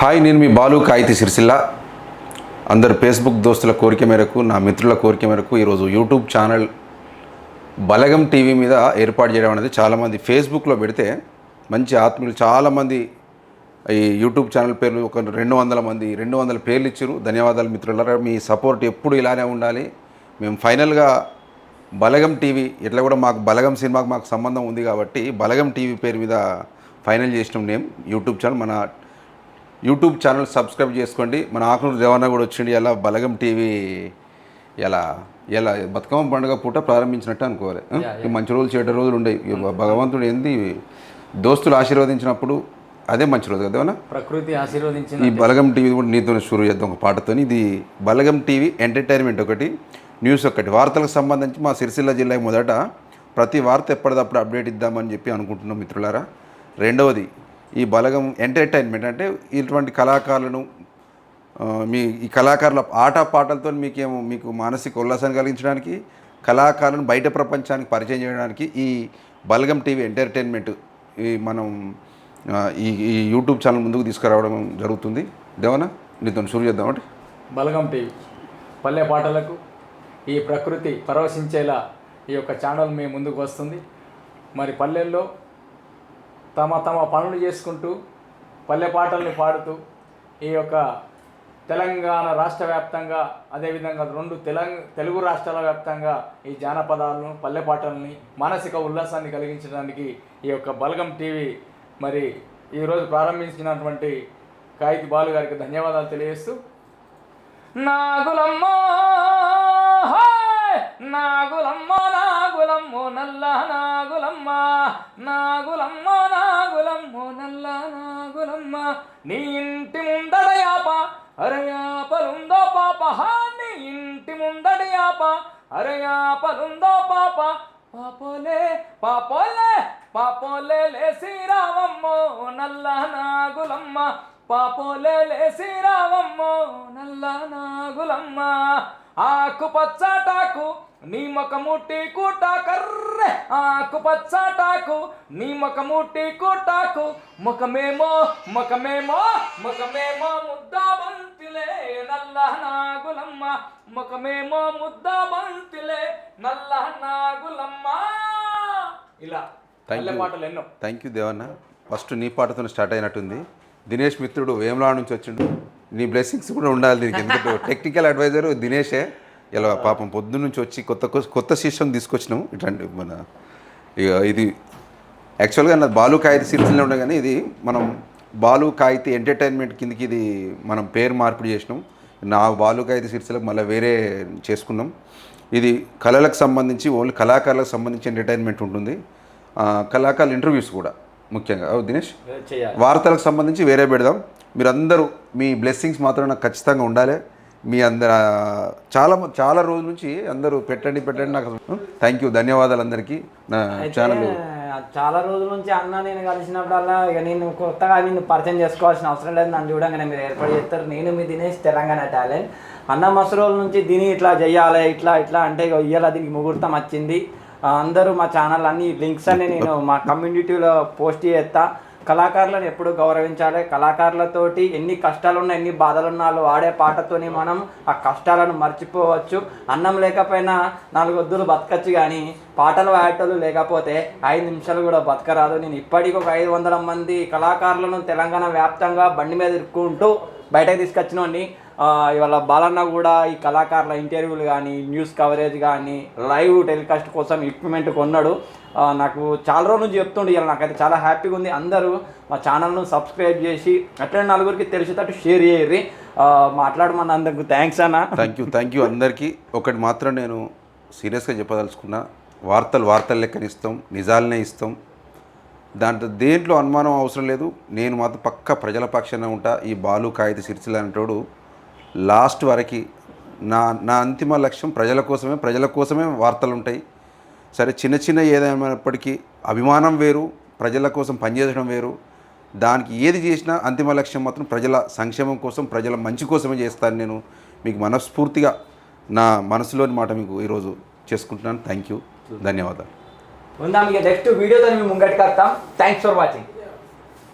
Hi నేను మీ బాలు కాయితి సిరిసిల్ల. అందరు Facebook దోస్తుల కోరిక మేరకు నా మిత్రుల కోరిక మేరకు ఈరోజు యూట్యూబ్ ఛానల్ బలగం టీవీ మీద ఏర్పాటు చేయడం అనేది చాలామంది ఫేస్బుక్లో పెడితే మంచి ఆత్మీయులు చాలామంది ఈ యూట్యూబ్ ఛానల్ పేర్లు ఒక రెండు వందల మంది రెండు వందల పేర్లు ఇచ్చారు. ధన్యవాదాలు మిత్రులారా. మీ సపోర్ట్ ఎప్పుడు ఇలానే ఉండాలి. మేము ఫైనల్గా బలగం టీవీ ఇట్లా కూడా మాకు బలగం సినిమాకు మాకు సంబంధం ఉంది కాబట్టి బలగం టీవీ పేరు మీద ఫైనల్ చేసినాం నేమ్ యూట్యూబ్ ఛానల్ మన యూట్యూబ్ ఛానల్ సబ్స్క్రైబ్ చేసుకోండి. మన ఆకునూరు దేవన్న కూడా వచ్చిండి. ఇలా బలగం టీవీ ఇలా ఇలా బతుకమ్మ పండుగ పూట ప్రారంభించినట్టు అనుకోవాలి. మంచి రోజులు చెడ్డ రోజులు ఉండేవి భగవంతుడు ఏంది? దోస్తులు ఆశీర్వదించినప్పుడు అదే మంచి రోజు కదా? ప్రకృతి ఆశీర్వదించిన ఈ బలగం టీవీ కూడా నీతో షురు చేద్దాం ఒక పాటతో ఇది బలగం టీవీ ఎంటర్టైన్మెంట్ ఒకటి న్యూస్ ఒకటి. వార్తలకు సంబంధించి మా సిరిసిల్ల జిల్లా మొదట ప్రతి వార్త ఎప్పటిదప్పుడు అప్డేట్ ఇద్దామని చెప్పి అనుకుంటున్నాం మిత్రులారా. రెండవది ఈ బలగం ఎంటర్టైన్మెంట్ అంటే ఇటువంటి కళాకారులను మీ ఈ కళాకారుల ఆట పాటలతో మీకేమో మీకు మానసిక ఉల్లాసాన్ని కలిగించడానికి కళాకారులను బయట ప్రపంచానికి పరిచయం చేయడానికి ఈ బలగం టీవీ ఎంటర్టైన్మెంట్ ఈ మనం ఈ ఈ యూట్యూబ్ ఛానల్ ముందుకు తీసుకురావడం జరుగుతుంది. దేవనా నీతో షురు చేద్దామంటే బలగం టీవీ పల్లె పాటలకు ఈ ప్రకృతి పరవశించేలా ఈ యొక్క ఛానల్ మీ ముందుకు వస్తుంది. మరి పల్లెల్లో తమ తమ పనులు చేసుకుంటూ పల్లె పాటల్ని పాడుతూ ఈ యొక్క తెలంగాణ రాష్ట్ర వ్యాప్తంగా అదేవిధంగా రెండు తెలంగ తెలుగు రాష్ట్రాల వ్యాప్తంగా ఈ జానపదాలను పల్లె పాటలని మానసిక ఉల్లాసాన్ని కలిగించడానికి ఈ యొక్క బలగం టీవీ మరి ఈరోజు ప్రారంభించినటువంటి కాయితి బాలు గారికి ధన్యవాదాలు తెలియజేస్తూ నాగులమ్మ నాగులమ్మ నా నాగులమ్మో నల్ల నాగులమ్మ నాగులమ్మ నాగులమ్మో నల్ల నాగులమ్మ. నీ ఇంటి ముందడయాప అరయాపలుందో పాప నీ ఇంటి ముందడయాప అరయాపలుందో పాప. పాపోలే పాపోలే పాపోలే లేసి రావమ్మో నల్ల నాగులమ్మ. పాపోలే లేసి రావమ్మో నల్ల నాగులమ్మ. ఆకు పచ్చటాకు నీ మొక ముట్టి కూట కర్రె ఆకు పచ్చటాకు నీ మొక ముట్టి కూటాకు. ముఖమేమో ముఖమేమో ముఖమేమో ముద్ద బంతిలే నల్ల నాగులమ్మ. ముఖమేమో ముద్ద బంతిలే నల్ల నాగులమ్మ. ఇలా. పాటలు ఎన్నో. Thank you Devanna. ఫస్ట్ నీ పాటతో స్టార్ట్ అయినట్టుంది. దినేష్ మిత్రుడు వేమలాడ నుంచి వచ్చిండు. నీ బ్లెస్సింగ్స్ కూడా ఉండాలి దీనికి. ఎందుకంటే టెక్నికల్ అడ్వైజర్ దినేషే ఇలా పాపం పొద్దున్న నుంచి వచ్చి కొత్త కొత్త శిష్యం తీసుకొచ్చినాం ఇట్లాంటి మన ఇక ఇది యాక్చువల్గా నా బాలు కాయితీ సిరిసిలో ఉండే కానీ ఇది మనం బాలు కాయితీ ఎంటర్టైన్మెంట్ కిందకి ఇది మనం పేరు మార్పిడి చేసినాం. నా బాలు కాయితీ సిరిసిలకు మళ్ళీ వేరే చేసుకున్నాం. ఇది కళలకు సంబంధించి ఓన్లీ కళాకారులకు సంబంధించి ఎంటర్టైన్మెంట్ ఉంటుంది. కళాకారుల ఇంటర్వ్యూస్ కూడా ముఖ్యంగా. ఓ దినేష్? వార్తలకు సంబంధించి వేరే పెడదాం. మీరందరూ మీ బ్లెస్సింగ్స్ మాత్రం నాకు ఖచ్చితంగా ఉండాలి. మీ అందరు చాలా చాలా రోజుల నుంచి అందరూ పెట్టండి పెట్టండి నాకు థ్యాంక్ యూ ధన్యవాదాలు అందరికీ. నా ఛానల్ చాలా రోజుల నుంచి అన్న నేను కలిసినప్పుడల్లా ఇక నేను కొత్తగా నిన్ను పరిచయం చేసుకోవాల్సిన అవసరం లేదు. నన్ను చూడంగానే మీరు ఏర్పాటు చేస్తారు. నేను మీ దినేష్ తెలంగాణ టాలెంట్ అన్న మస్తు రోజుల నుంచి దీని ఇట్లా చెయ్యాలి ఇట్లా ఇట్లా అంటే ఇక ఇయ్యాల దీనికి ముహూర్తం వచ్చింది. అందరూ మా ఛానల్ అన్ని లింక్స్ అన్ని నేను మా కమ్యూనిటీలో పోస్ట్ చేస్తా. కళాకారులను ఎప్పుడు గౌరవించాలి. కళాకారులతోటి ఎన్ని కష్టాలున్నా ఎన్ని బాధలున్నా వాళ్ళు ఆడే పాటతోని మనం ఆ కష్టాలను మర్చిపోవచ్చు. అన్నం లేకపోయినా నాలుగు వద్దులు బతకచ్చు కానీ పాటలు పాడేటోళ్ళు లేకపోతే ఐదు నిమిషాలు కూడా బతకరాదు. నేను ఇప్పటికి ఒక ఐదు వందల మంది కళాకారులను తెలంగాణ వ్యాప్తంగా బండి మీద ఇరుక్కుంటూ బయటకు తీసుకొచ్చినోడిని. ఇవాళ బాలన్న కూడా ఈ కళాకారుల ఇంటర్వ్యూలు కానీ న్యూస్ కవరేజ్ కానీ లైవ్ టెలికాస్ట్ కోసం ఎక్విప్మెంట్ కొన్నాడు. నాకు చాలా రోజుల నుంచి చెప్తుండే ఇలా నాకైతే చాలా హ్యాపీగా ఉంది. అందరూ మా ఛానల్ను సబ్స్క్రైబ్ చేసి అట్లనే నలుగురికి తెలిసేటట్టు షేర్ చేయర్రి మాట్లాడమన్న అందరికి థ్యాంక్స్ అన్న. థ్యాంక్ యూ థ్యాంక్ యూ అందరికీ. ఒకటి మాత్రం నేను సీరియస్గా చెప్పదలుచుకున్నా. వార్తలు వార్తలు లెక్కన ఇస్తాం నిజాలనే ఇస్తాం. దాంట్లో దేంట్లో అనుమానం అవసరం లేదు. నేను మాత్రం పక్క ప్రజల పక్షాన ఉంటా. ఈ బాలు కాగిత సిరిసిల్ల అనేటోడు లాస్ట్ వరకు నా నా అంతిమ లక్ష్యం ప్రజల కోసమే ప్రజల కోసమే వార్తలు ఉంటాయి. సరే చిన్న చిన్న ఏదైనప్పటికీ అభిమానం వేరు ప్రజల కోసం పనిచేయడం వేరు. దానికి ఏది చేసినా అంతిమ లక్ష్యం మాత్రం ప్రజల సంక్షేమం కోసం ప్రజల మంచి కోసమే చేస్తాను నేను. మీకు మనస్ఫూర్తిగా నా మనసులోని మాట మీకు ఈరోజు చేసుకుంటున్నాను. థ్యాంక్ యూ ధన్యవాదాలు. ఉందాం ఇక నెక్స్ట్ వీడియోతో మేము థ్యాంక్స్ ఫర్ వాచింగ్